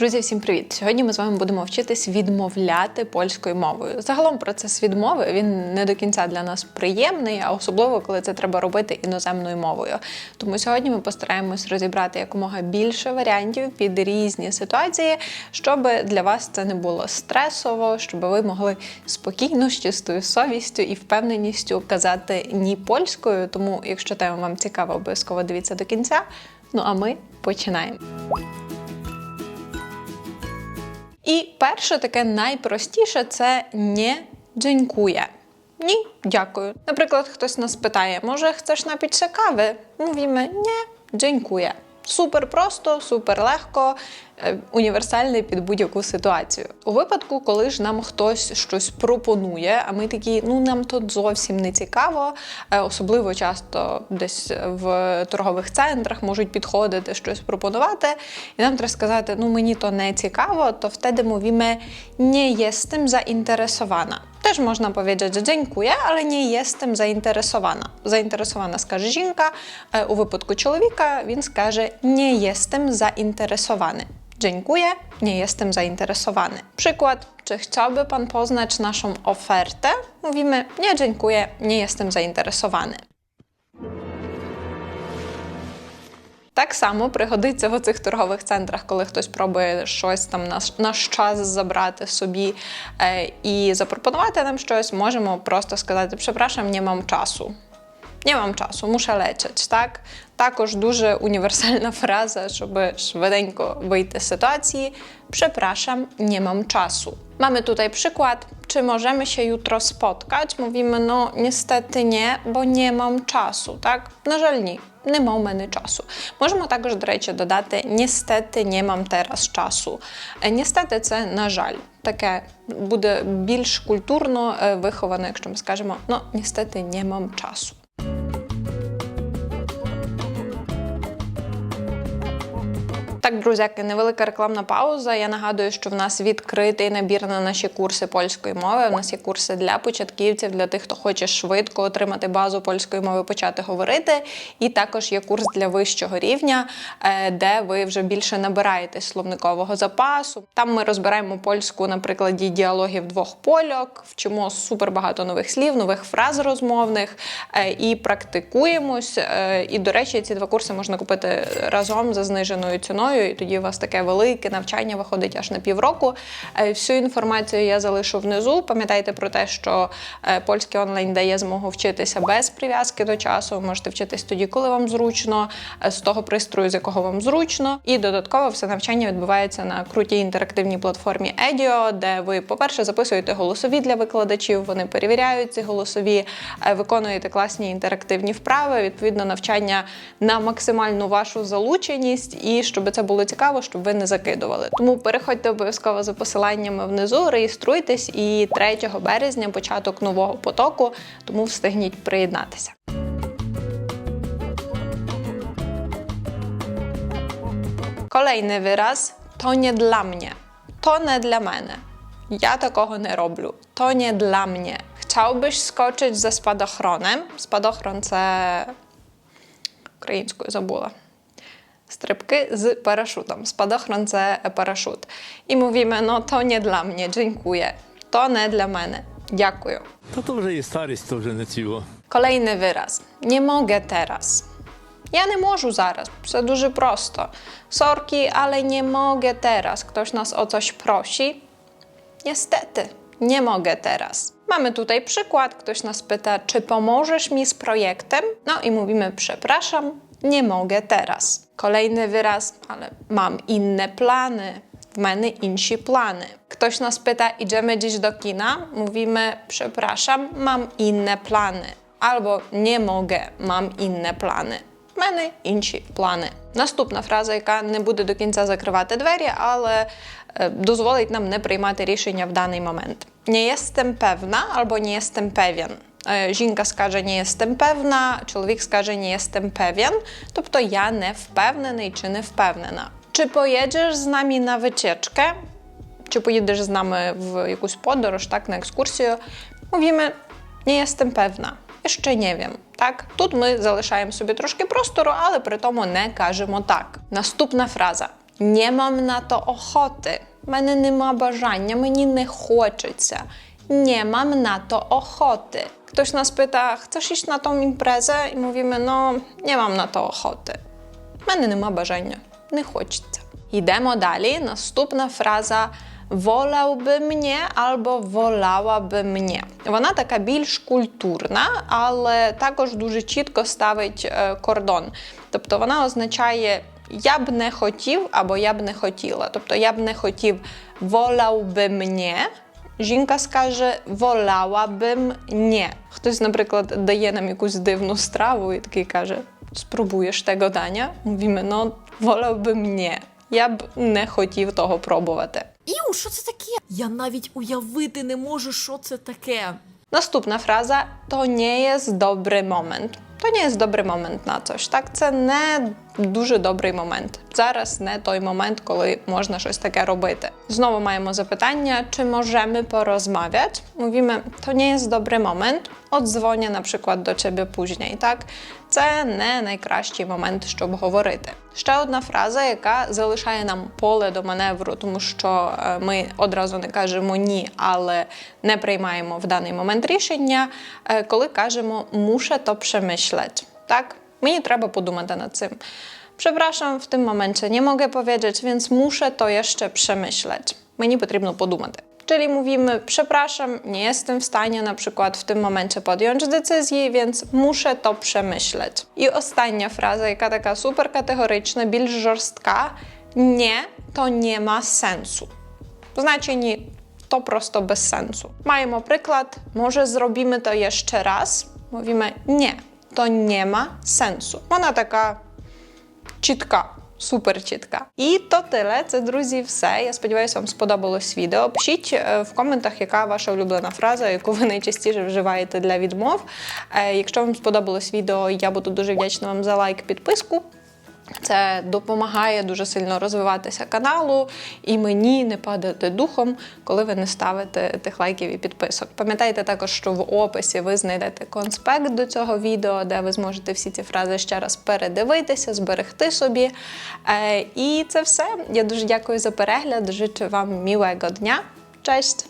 Друзі, всім привіт! Сьогодні ми з вами будемо вчитись відмовляти польською мовою. Загалом процес відмови він не до кінця для нас приємний, а особливо коли це треба робити іноземною мовою. Тому сьогодні ми постараємось розібрати якомога більше варіантів під різні ситуації, щоб для вас це не було стресово, щоб ви могли спокійно, з чистою совістю і впевненістю казати ні польською. Тому, якщо тема вам цікава, обов'язково дивіться до кінця. Ну а ми починаємо. І перше таке найпростіше це не дзенькує. Ні, дякую. Наприклад, хтось нас питає, може, хочеш напитися кави? Мовімо, ні, дзенькує. Супер просто, супер легко, універсальний під будь-яку ситуацію. У випадку, коли ж нам хтось щось пропонує, а ми такі, ну нам тут зовсім не цікаво, е, особливо часто десь в торгових центрах можуть підходити щось пропонувати, і нам треба сказати, ну мені то не цікаво, то wtedy mówimy nie zainteresowana. Też można powiedzieć, że dziękuję, ale nie jestem zainteresowana. Zainteresowana скаже жінка. Е, У випадку чоловіка він скаже nie jestem zainteresowany. Dziękuję, nie jestem zainteresowany. Przykład, czy chciałby Pan poznać naszą ofertę? Mówimy nie dziękuję, nie jestem zainteresowany. Так само пригодиться в оцих торгових центрах, коли хтось пробує щось там наш, наш час забрати собі е, і запропонувати нам щось, можемо просто сказати: Przepraszam, nie mam czasu. Nie mam czasu, muszę lecieć, так? Також дуже універсальна фраза, щоб швиденько вийти з ситуації. Przepraszam, nie mam czasu. Mamy tutaj przykład. Czy możemy się jutro spotkać? Mówimy, no niestety nie, bo nie mam czasu, так? На жаль, ні. Нема у мене часу. Можемо також, до речі, додати niestety не мам teraz часу. Е, Niestety – це на жаль. Таке буде більш культурно е, виховано, якщо ми скажемо, ну, niestety не мам часу. Так, друзяки, невелика рекламна пауза. Я нагадую, що в нас відкритий набір на наші курси польської мови. У нас є курси для початківців, для тих, хто хоче швидко отримати базу польської мови, почати говорити. І також є курс для вищого рівня, е, де ви вже більше набираєтесь словникового запасу. Там ми розбираємо польську на прикладі діалогів двох польок, вчимо супер багато нових слів, нових фраз розмовних е, і практикуємось. Е, І, до речі, ці два курси можна купити разом за зниженою ціною, і тоді у вас таке велике навчання виходить аж на півроку. Е, Всю інформацію я залишу внизу. Пам'ятайте про те, що е, польський онлайн дає змогу вчитися без прив'язки до часу. Ви можете вчитись тоді, коли вам зручно, е, з того пристрою, з якого вам зручно. І додатково все навчання відбувається на крутій інтерактивній платформі Edio, де ви, по-перше, записуєте голосові для викладачів, вони перевіряють ці голосові, виконуєте класні інтерактивні вправи, відповідно, навчання на максимальну вашу залученість, і щоб це було цікаво, щоб ви не закидували. Тому переходьте обов'язково за посиланнями внизу, реєструйтесь і 3 березня початок нового потоку, тому встигніть приєднатися. Kolejny wyraz to nie dla mnie. To nie dla мене. Ja такого не роблю. To nie dla mnie. Chciałbyś skoczyć ze spadochronem? Spadochron це українською забула. strepki z paraszutą, spadochronce paraszut. I mówimy, no to nie dla mnie, dziękuję. To nie dla mnie, dziękuję. To dobrze jest starość, to że nie ciło. Kolejny wyraz. Nie mogę teraz. Ja nie mogę zaraz, to duży prosto. Sorki, ale nie mogę teraz. Ktoś nas o coś prosi. Niestety, nie mogę teraz. Mamy tutaj przykład, ktoś nas pyta, czy pomożesz mi z projektem? No i mówimy, przepraszam, nie mogę teraz. Kolejny wyraz, ale mam inne plany. W мене інші плани. Ktoś nas pyta, idziemy dziś do kina? Mówimy, przepraszam, mam inne plany. Albo nie mogę, mam inne plани. В мене інші плани. Наступна фраза, яка не буде до кінця закривати двері, але е, дозволить нам не приймати рішення в даний момент. Nie jestem pewna albo nie jestem pewien. Е, Жінка скаже не jestem pewna, чоловік скаже не jestem pewien, тобто я не впевнений чи не впевнена. Чи поїдеш з нами на wycieczkę? Чи поїдеш з нами в якусь подорож, так, на екскурсію? Mówimy, nie jestem pewna. Ще не wiem. Так, тут ми залишаємо собі трошки простору, але при тому не кажемо так. Наступна фраза: Nie mam na to ochoty. В мене нема бажання, мені не хочеться. Nie mam na to ochoty. Ktoś nas pyta, chcesz iść na tą imprezę? I mówimy, no nie mam na to ochoty. В мене нема бажання, не хочеться. Йдемо далі. Наступна фраза wolałby mnie albo wolałaby mnie. Вона така більш культурна, але також дуже чітко ставить е, кордон. Тобто вона означає я б не хотів або я б не хотіла. Тобто я б не хотів wolałby mnie, Жінка скаже волałabym nie. Хтось, наприклад, дає нам якусь дивну страву і такий каже: спробуєш tego дання? Mówimy, no wolałbym nie. Я б не хотів того пробувати. Іу, що це таке? Я навіть уявити не можу, що це таке. Наступна фраза to nie jest dobry moment. To nie jest dobry moment на coś, так? Це не дуже добрий момент. Зараз не той момент, коли можна щось таке робити. Знову маємо запитання, чи możemy porozmawiać? Mówimy, to nie jest dobry moment. Oddzwonię на przykład до ciebie później, так? Це не найкращий момент, щоб говорити. Ще одна фраза, яка залишає нам поле до маневру, тому що е, ми одразу не кажемо ні, але не приймаємо в даний момент рішення, е, коли кажемо muszę to przemyśleć. Так, мені треба подумати над цим. Przepraszam, w tym momencie nie mogę powiedzieć, więc muszę to jeszcze przemyśleć. Мені потрібно подумати. Czyli mówimy, przepraszam, nie jestem w stanie na przykład w tym momencie podjąć decyzji, więc muszę to przemyśleć. I ostatnia fraza, jaka taka super kategoryczna, більш жорстка. Nie, to nie ma sensu. W znaczeniu to prosto bez sensu. Маємо приклад, може зробimy to jeszcze raz. Mówimy, nie, to nie ma sensu. Вона така чітка, супер чітка. І то теле Це, друзі, все. Я сподіваюся, вам сподобалось відео. Пишіть е, в коментах, яка ваша улюблена фраза, яку ви найчастіше вживаєте для відмов. Е, Якщо вам сподобалось відео, я буду дуже вдячна вам за лайк, підписку. Це допомагає дуже сильно розвиватися каналу і мені не падати духом, коли ви не ставите тих лайків і підписок. Пам'ятайте також, що в описі ви знайдете конспект до цього відео, де ви зможете всі ці фрази ще раз передивитися, зберегти собі. Е, І це все. Я дуже дякую за перегляд. Życzę вам мілого дня. Cześć!